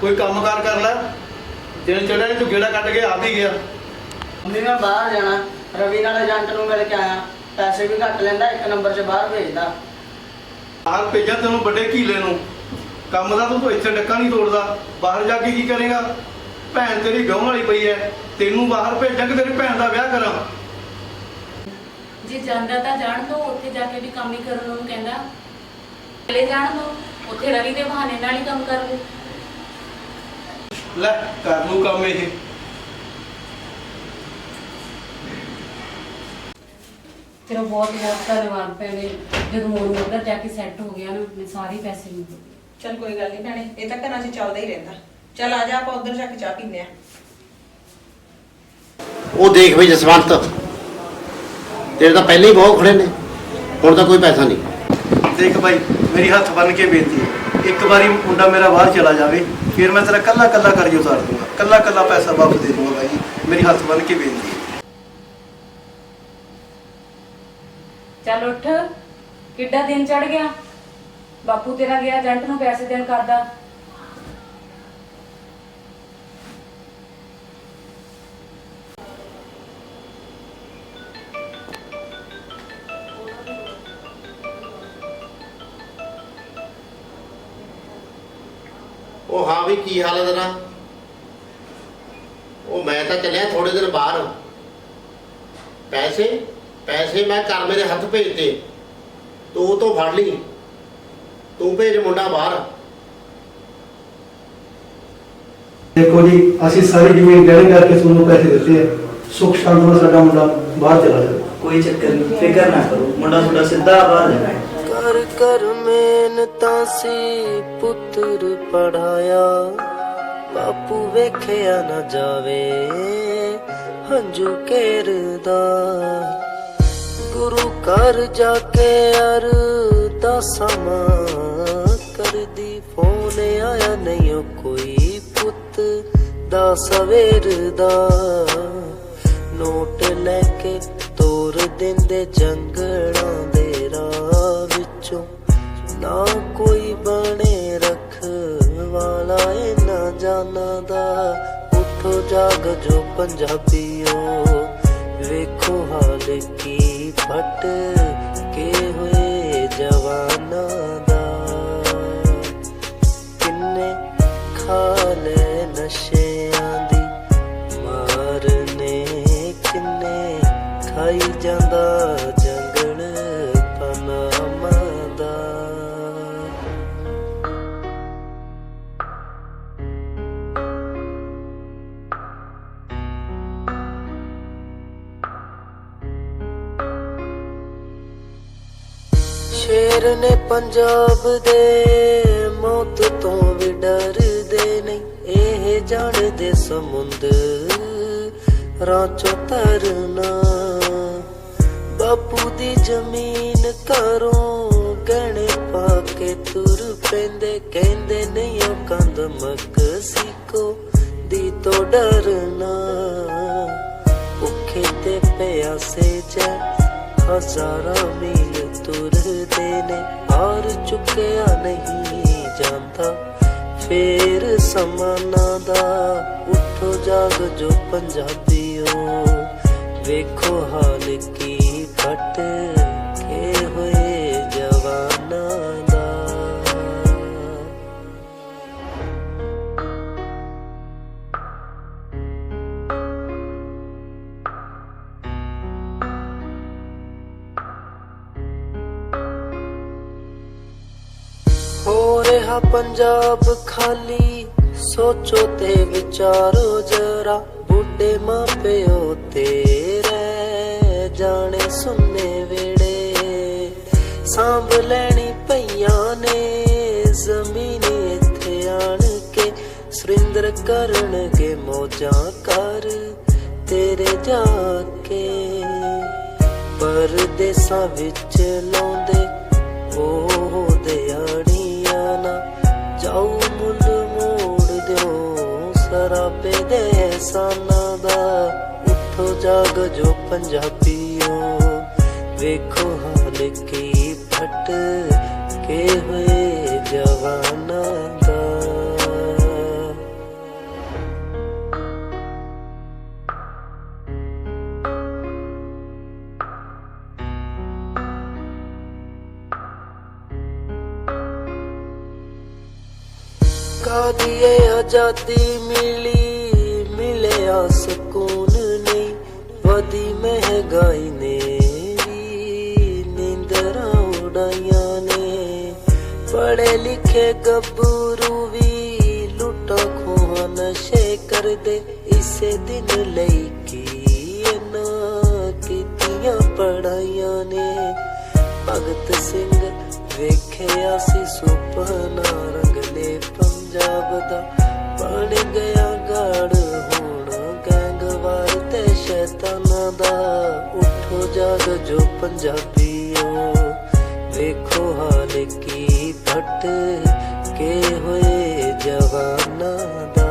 ਕੋਈ ਕੰਮਕਾਰ ਕਰ ਲੈ। ਦਿਨ ਚੜਿਆ ਨੀ, ਤੂੰ ਗੇੜਾ ਕੱਢ ਕੇ ਆ ਵੀ ਗਿਆ। ਮੰਮੀ ਮੈਂ ਬਾਹਰ ਜਾਣਾ। ਰਵੀ ਨਾਲ ਏਜੰਟ ਨੂੰ ਮਿਲ ਕੇ ਆਇਆ। ਪੈਸੇ ਵੀ ਘੱਟ ਲੈਂਦਾ ਇੱਕ ਨੰਬਰ 'ਚ ਬਾਹਰ ਭੇਜਦਾ। ਬਾਹਰ ਭੇਜਾਂ ਤੈਨੂੰ ਵੱਡੇ ਕੀਲੇ ਨੂੰ। ਕੰਮ ਦਾ ਤੂੰ ਇੱਥੇ ਡੱਕਾ ਨਹੀਂ ਤੋੜਦਾ। ਬਾਹਰ ਜਾ ਕੇ ਕੀ ਕਰੇਗਾ? ਭੈਣ ਤੇਰੀ ਗਾਉਣ ਵਾਲੀ ਪਈ ਐ। ਤੈਨੂੰ ਬਾਹਰ ਭੇਜਾਂ ਕਿ ਤੇਰੀ ਭੈਣ ਦਾ ਵਿਆਹ ਕਰਾਂ? ਜੇ ਜਾਂਦਾ ਤਾਂ ਜਾਣ ਦੋ ਉੱਥੇ ਜਾ ਕੇ ਵੀ ਕੰਮ ਹੀ ਕਰਨ ਨੂੰ ਕਹਿੰਦਾ। ਚਲੇ ਜਾਣ ਦੋ। ਉੱਥੇ ਰਵੀ ਦੇ ਬਹਾਨੇ ਨਾਲ ਹੀ ਕੰਮ ਕਰ ਲੂ ਲੈ ਕਰ ਲੂ ਕੰਮ ਇਹ। ਤੇਰਾ ਬਹੁਤ ਬਹੁਤ ਧੰਨਵਾਦ ਭੈਣੇ। ਜਦੋਂ ਮੋੜ ਉੱਧਰ ਜਾ ਕੇ ਸੈੱਟ ਹੋ ਗਿਆ ਨਾ ਮੈਂ ਸਾਰੇ ਪੈਸੇ ਨੂੰ ਚਲ ਕੋਈ ਗੱਲ ਨਹੀਂ ਭੈਣੇ ਇਹ ਤਾਂ ਘਰਾਂ 'ਚ ਚੱਲਦਾ ਹੀ ਰਹਿੰਦਾ। ਚਲ ਆ ਜਾ ਆਪਾਂ ਉਧਰ ਜਾ ਕੇ ਚਾਹ ਪੀਂਦੇ ਆ। ਉਹ ਦੇਖ ਵੀ ਜਸਵੰਤ। ਤੇਰੇ ਤਾਂ ਪਹਿਲੇ ਹੀ ਬਹੁਤ ਖੜੇ ਨੇ। ਹੁਣ ਤਾਂ ਕੋਈ ਪੈਸਾ ਨਹੀਂ। ਦੇਖ ਬਾਈ ਮੇਰੀ ਹੱਥ ਬੰਨ ਕੇ ਬੇਨਤੀ ਹੈ। ਇੱਕ ਵਾਰੀ ਮੁੰਡਾ ਮੇਰਾ ਬਾਹਰ ਚਲਾ ਜਾਵੇ। ਫਿਰ ਮੈਂ ਤੇਰਾ ਕੱਲਾ ਕੱਲਾ ਕਰਜ਼ਾ ਉਤਾਰ ਦੂੰਗਾ ਕੱਲਾ ਕੱਲਾ ਪੈਸਾ ਵਾਪਸ ਦੇ ਦੂੰਗਾ ਬਾਈ ਮੇਰੀ ਹੱਥ ਬੰਨ ਕੇ ਬੇਨਤੀ ਹੈ। ਚੱਲ ਉੱਠ। ਕਿੱਡਾ ਦਿਨ ਚੜ ਗਿਆ। ਬਾਪੂ ਤੇਰਾ ਗਿਆ ਏਜੰਟ ਨੂੰ ਪੈਸੇ ਦੇਣ ਕਰਦਾ। ਉਹ ਹਾਂ ਵੀ ਕੀ ਹਾਲ ਹੈ ਤੇਰਾ ਉਹ ਮੈਂ ਤਾਂ ਚੱਲਿਆ ਥੋੜੇ ਦਿਨ ਬਾਹਰ। ਪੈਸੇ? ਪੈਸੇ ਮੈਂ ਘਰ ਮੇਰੇ ਹੱਥ ਭੇਜਤੇ। ਤੂੰ ਉਹ ਤੋਂ ਫੜ ਲਈ। ਤੂੰ ਭੇਜ ਮੁੰਡਾ ਬਾਹਰ। ਦੇਖੋ ਜੀ ਅਸੀਂ ਸਾਰੀ ਜ਼ਮੀਨ ਗਹਿਣੇ ਕਰਕੇ ਤੁਹਾਨੂੰ ਪੈਸੇ ਦਿੱਤੇ ਆ। ਸੁਖ ਸ਼ਾਂਤ ਨਾਲ ਸਾਡਾ ਮੁੰਡਾ ਬਾਹਰ ਚਲਾ ਜਾਵੇ। ਕੋਈ ਚੱਕਰ ਨਹੀਂ ਫਿਕਰ ਨਾ ਕਰੋ। ਮੁੰਡਾ ਤੁਹਾਡਾ ਸਿੱਧਾ ਬਾਹਰ ਜਾਣਾ ਹੈ। ਕਰ ਕਰ ਮਿਹਨਤਾਂ ਸੀ ਪੁੱਤਰ ਪੜਾਇਆ। ਬਾਪੂ ਵੇਖਿਆ ਨਾ ਜਾਵੇ ਹੰਝੂ ਕੇਰਦਾ ਗੁਰੂ ਘਰ ਜਾ ਕੇ ਅਰਦਾਸਾਂ ਮਾਂ ਕਰਦੀ, ਫੋਨ ਆਇਆ ਨਹੀਂ ਓ ਕੋਈ ਪੁੱਤ ਦਾ ਸਵੇਰ ਦਾ ਨੋਟ ਲੈ ਕੇ ਤੋਰ ਦਿੰਦੇ ਜੰਗਲਾਂ ਨਾ ਕੋਈ ਬਣੇ ਰੱਖ ਵਾਲਾ ਨਾ ਜਾਣਾ ਦਾ ਉਠੋ ਜਾਗ ਜੋ ਪੰਜਾਬੀਓ, ਵੇਖੋ ਹਾਲ ਕੀ ਫਟ ਕੇ ਹੋਏ ਜਵਾਨਾਂ ਦਾ। ਕਿੰਨੇ ਖਾਲੇ ਨਸ਼ਿਆਂ ਦੀ ਮਾਰਨੇ ਕਿੰਨੇ ਖਾਈ ਜਾਂਦਾ ਸ਼ੇਰ ਨੇ ਪੰਜਾਬ ਦੇ ਮੌਤ ਤੋਂ ਵੀ ਡਰਦੇ ਨਹੀਂ। ਇਹ ਜਾਣਦੇ ਸਮੁੰਦ ਰਾਂਚੋ ਤਰਨਾ। ਬਾਪੂ ਦੀ ਜ਼ਮੀਨ ਘਰੋਂ ਗਹਿਣੇ ਪਾ ਕੇ ਤੁਰ ਪੈਂਦੇ, ਕਹਿੰਦੇ ਨਹੀਂ ਉਹ ਕੰਦ ਮਕਸੀਕੋ ਦੀ ਤੋਂ ਡਰਨਾ। ਭੁੱਖੇ ਤੇ ਪਿਆਸੇ ਚ ਹਜ਼ਾਰਾਂ ਮੀਲ ਨੇ ਹਾਰ ਚੁੱਕਿਆ ਨਹੀਂ ਜਾਂਦਾ। ਫੇਰ ਸਮਾਨਾ ਦਾ ਉਠੋ ਜਾਗ ਜੋ ਪੰਜਾਬੀਓ, ਵੇਖੋ ਹਾਲ ਕੀ ਫਟ ਰਿਹਾ ਪੰਜਾਬ ਖਾਲੀ, ਸੋਚੋ ਤੇ ਵਿਚਾਰੋ ਜਰਾ। ਬੁੱਢੇ ਮਾਪਿਓ ਤੇਰੇ ਜਾਣੇ ਸੁਣਨੇ ਵੇੜੇ ਸਾਂਭ ਲੈਣੀ ਪਈਆਂ ਨੇ ਜ਼ਮੀਨ ਇੱਥੇ ਆਣ ਕੇ। ਸੁਰਿੰਦਰ ਕਰਨਗੇ ਮੋਜਾਂ ਕਰ ਤੇਰੇ ਜਾ ਕੇ। ਪਰਦੇਸਾਂ ਵਿੱਚ ਲਾਉਂਦੇ ਓ ਜਾਉ ਮੁੱਲ ਮੋੜ ਦਿਓ। ਸਰਾਬੇ ਦੇ ਸਾਨਾ ਦਾ ਉਠੋ ਜਾਗ ਜੋ ਪੰਜਾਬੀਓ। ਵੇਖੋ ਹਾਲ ਕੀ ਫਟ ਕੇ ਹੋਏ ਦੀ ਏ ਆਜ਼ਾਦੀ ਮਿਲੀ, ਮਿਲਿਆ ਸਕੂਨ ਨਹੀਂ। ਵਧੀ ਮਹਿੰਗਾਈ ਨੇ ਵੀ ਨੀਂਦਰਾਂ ਉਡਾਈਆਂ ਨੇ। ਪੜੇ ਲਿਖੇ ਗੱਭਰੂ ਵੀ ਲੁੱਟਾਂ ਖੋਹ ਨਸ਼ੇ ਕਰਦੇ। ਇਸੇ ਦਿਨ ਲਈ ਕੀ ਇਹਨਾਂ ਕੀਤੀਆਂ ਪੜਾਈਆਂ ਨੇ। ਭਗਤ ਸਿੰਘ ਵੇਖਿਆ ਸੀ ਸੁਪਨਾ ਪੰਜਾਬ ਦਾ ਬਣ ਗਿਆ ਗੜ ਹੁਣ ਗੈਂਗਵਾਰ ਤੇ ਸ਼ੈਤਾਨਾਂ ਦਾ। ਉੱਠੋ ਜਾਗ ਜੋ ਪੰਜਾਬੀਓ, ਵੇਖੋ ਹਾਲ ਕੀ ਫਟ ਕੇ ਹੋਏ ਜਵਾਨਾਂ ਦਾ।